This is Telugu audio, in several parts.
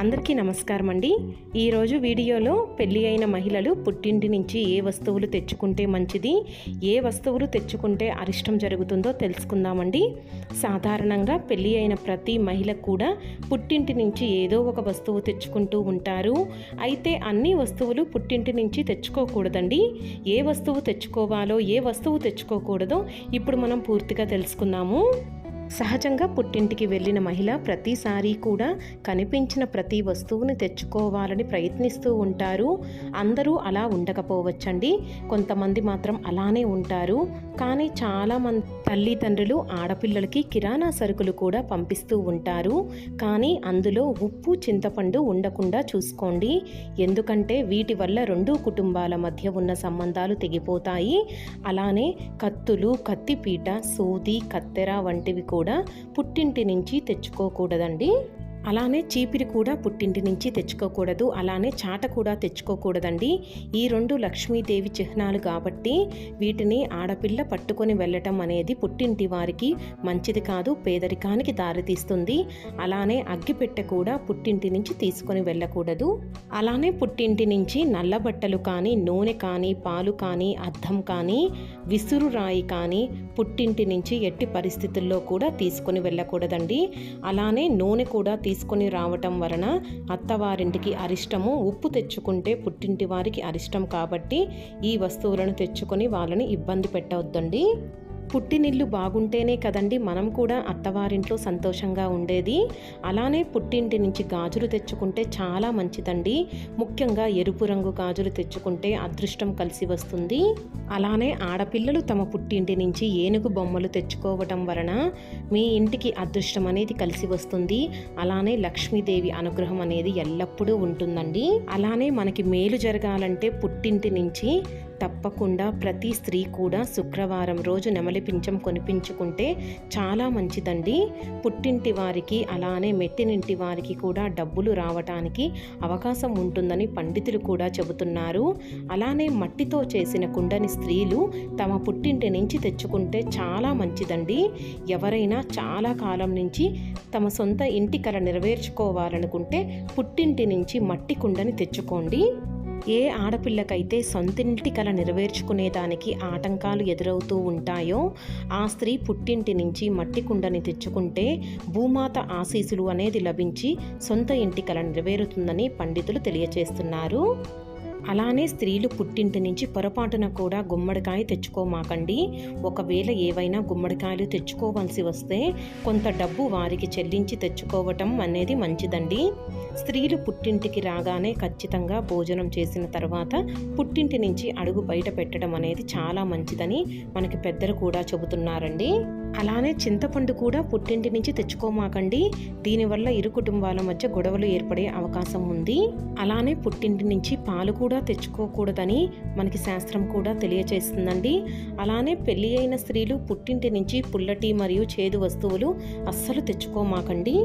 అందరికీ నమస్కారం అండి ఈరోజు వీడియోలో పెళ్ళి అయిన మహిళలు పుట్టింటి నుంచి ఏ వస్తువులు తెచ్చుకుంటే మంచిది ఏ వస్తువులు తెచ్చుకుంటే అరిష్టం జరుగుతుందో తెలుసుకుందామండి. సాధారణంగా పెళ్ళి అయిన ప్రతి మహిళ కూడా పుట్టింటి నుంచి ఏదో ఒక వస్తువు తెచ్చుకుంటూ ఉంటారు. అయితే అన్ని వస్తువులు పుట్టింటి నుంచి తెచ్చుకోకూడదండి. ఏ వస్తువు తెచ్చుకోవాలో ఏ వస్తువు తెచ్చుకోకూడదో ఇప్పుడు మనం పూర్తిగా తెలుసుకుందాము. సహజంగా పుట్టింటికి వెళ్ళిన మహిళ ప్రతిసారి కూడా కనిపించిన ప్రతి వస్తువుని తెచ్చుకోవాలని ప్రయత్నిస్తూ ఉంటారు. అందరూ అలా ఉండకపోవచ్చండి. కొంతమంది మాత్రం అలానే ఉంటారు. కానీ చాలామంది తల్లిదండ్రులు ఆడపిల్లలకి కిరాణా సరుకులు కూడా పంపిస్తూ ఉంటారు. కానీ అందులో ఉప్పు చింతపండు ఉండకుండా చూసుకోండి. ఎందుకంటే వీటి వల్ల రెండు కుటుంబాల మధ్య ఉన్న సంబంధాలు తెగిపోతాయి. అలానే కత్తులు కత్తిపీట సూది కత్తెర వంటివి కూడా కూడా పుట్టింటి నుంచి తెచ్చుకోకూడదండి. అలానే చీపిరి కూడా పుట్టింటి నుంచి తెచ్చుకోకూడదు అలానే చాట కూడా తెచ్చుకోకూడదండి. ఈ రెండు లక్ష్మీదేవి చిహ్నాలు కాబట్టి వీటిని ఆడపిల్ల పట్టుకొని వెళ్ళటం అనేది పుట్టింటి వారికి మంచిది కాదు పేదరికానికి దారితీస్తుంది అలానే అగ్గిపెట్టె కూడా పుట్టింటి నుంచి తీసుకొని వెళ్ళకూడదు. అలానే పుట్టింటి నుంచి నల్ల బట్టలు కానీ నూనె కానీ పాలు కానీ అద్దం కానీ విసురు రాయి కానీ పుట్టింటి నుంచి ఎట్టి పరిస్థితుల్లో కూడా తీసుకొని వెళ్ళకూడదండి. అలానే నూనె కూడా తీసుకొని రావటం వలన అత్తవారింటికి అరిష్టము ఉప్పు తెచ్చుకుంటే పుట్టింటి వారికి అరిష్టం కాబట్టి ఈ వస్తువులను తెచ్చుకొని వాళ్ళని ఇబ్బంది పెట్టవద్దండి. పుట్టినిల్లు బాగుంటేనే కదండి మనం కూడా అత్తవారింట్లో సంతోషంగా ఉండేది. అలానే పుట్టింటి నుంచి గాజులు తెచ్చుకుంటే చాలా మంచిదండి. ముఖ్యంగా ఎరుపు రంగు గాజులు తెచ్చుకుంటే అదృష్టం కలిసి వస్తుంది. అలానే ఆడపిల్లలు తమ పుట్టింటి నుంచి ఏనుగు బొమ్మలు తెచ్చుకోవటం వలన మీ ఇంటికి అదృష్టం అనేది కలిసి వస్తుంది. అలానే లక్ష్మీదేవి అనుగ్రహం అనేది ఎల్లప్పుడూ ఉంటుందండి. అలానే మనకి మేలు జరగాలంటే పుట్టింటి నుంచి తప్పకుండా ప్రతి స్త్రీ కూడా శుక్రవారం రోజు నెమలి పింఛం కొనిపించుకుంటే చాలా మంచిదండి. పుట్టింటి వారికి అలానే మెట్టినింటి వారికి కూడా డబ్బులు రావటానికి అవకాశం ఉంటుందని పండితులు కూడా చెబుతున్నారు. అలానే మట్టితో చేసిన కుండని స్త్రీలు తమ పుట్టింటి నుంచి తెచ్చుకుంటే చాలా మంచిదండి. ఎవరైనా చాలా కాలం నుంచి తమ సొంత ఇంటి కల నెరవేర్చుకోవాలనుకుంటే పుట్టింటి నుంచి మట్టి కుండని తెచ్చుకోండి. ఏ ఆడపిల్లకైతే సొంతింటి కల నెరవేర్చుకునేదానికి ఆటంకాలు ఎదురవుతూ ఉంటాయో ఆ స్త్రీ పుట్టింటి నుంచి మట్టి కుండని తెచ్చుకుంటే భూమాత ఆశీసులు అనేది లభించి సొంత ఇంటి కల నెరవేరుతుందని పండితులు తెలియచేస్తున్నారు. అలానే స్త్రీలు పుట్టింటి నుంచి పొరపాటున కూడా గుమ్మడికాయ తెచ్చుకోమాకండి. ఒకవేళ ఏవైనా గుమ్మడికాయలు తెచ్చుకోవాల్సి వస్తే కొంత డబ్బు వారికి చెల్లించి తెచ్చుకోవటం అనేది మంచిదండి. స్త్రీలు పుట్టింటికి రాగానే ఖచ్చితంగా భోజనం చేసిన తర్వాత పుట్టింటి నుంచి అడుగు బయట పెట్టడం అనేది చాలా మంచిదని మనకి పెద్దలు కూడా చెబుతున్నారండి. అలానే చింతపండు కూడా పుట్టింటి నుంచి తెచ్చుకోమాకండి. దీనివల్ల ఇరు కుటుంబాల మధ్య గొడవలు ఏర్పడే అవకాశం ఉంది. అలానే పుట్టింటి నుంచి పాలు కూడా తెచ్చుకోకూడదని మనకి శాస్త్రం కూడా తెలియచేస్తుందండి. అలానే పెళ్ళి అయిన స్త్రీలు పుట్టింటి నుంచి పుల్లటి మరియు చేదు వస్తువులు అస్సలు తెచ్చుకోమాకండి.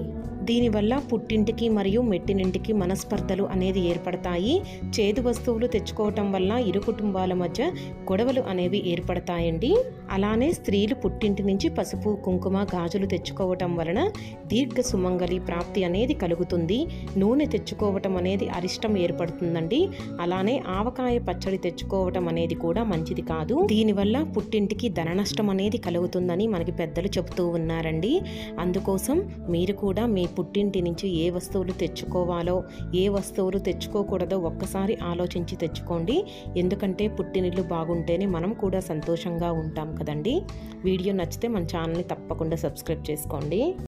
దీనివల్ల పుట్టింటికి మరియు మెట్టినింటికి మనస్పర్ధలు అనేది ఏర్పడతాయి. చేదు వస్తువులు తెచ్చుకోవటం వల్ల ఇరు కుటుంబాల మధ్య గొడవలు అనేవి ఏర్పడతాయండి. అలానే స్త్రీలు పుట్టింటి నుంచి పసుపు కుంకుమ గాజులు తెచ్చుకోవటం వలన దీర్ఘ సుమంగలి ప్రాప్తి అనేది కలుగుతుంది. నూనె తెచ్చుకోవటం అనేది అరిష్టం ఏర్పడుతుందండి. అలానే ఆవకాయ పచ్చడి తెచ్చుకోవటం అనేది కూడా మంచిది కాదు. దీనివల్ల పుట్టింటికి ధన నష్టం అనేది కలుగుతుందని మనకి పెద్దలు చెబుతూ ఉన్నారండి. అందుకోసం మీరు కూడా మీ పుట్టింటి నుంచి ఏ వస్తువులు తెచ్చుకోవాలో ఏ వస్తువులు తెచ్చుకోకూడదో ఒక్కసారి ఆలోచించి తెచ్చుకోండి. ఎందుకంటే పుట్టినిల్లు బాగుంటేనే మనం కూడా సంతోషంగా ఉంటాం కదండి. వీడియో నచ్చితే మన ఛానల్ని తప్పకుండా సబ్స్క్రైబ్ చేసుకోండి.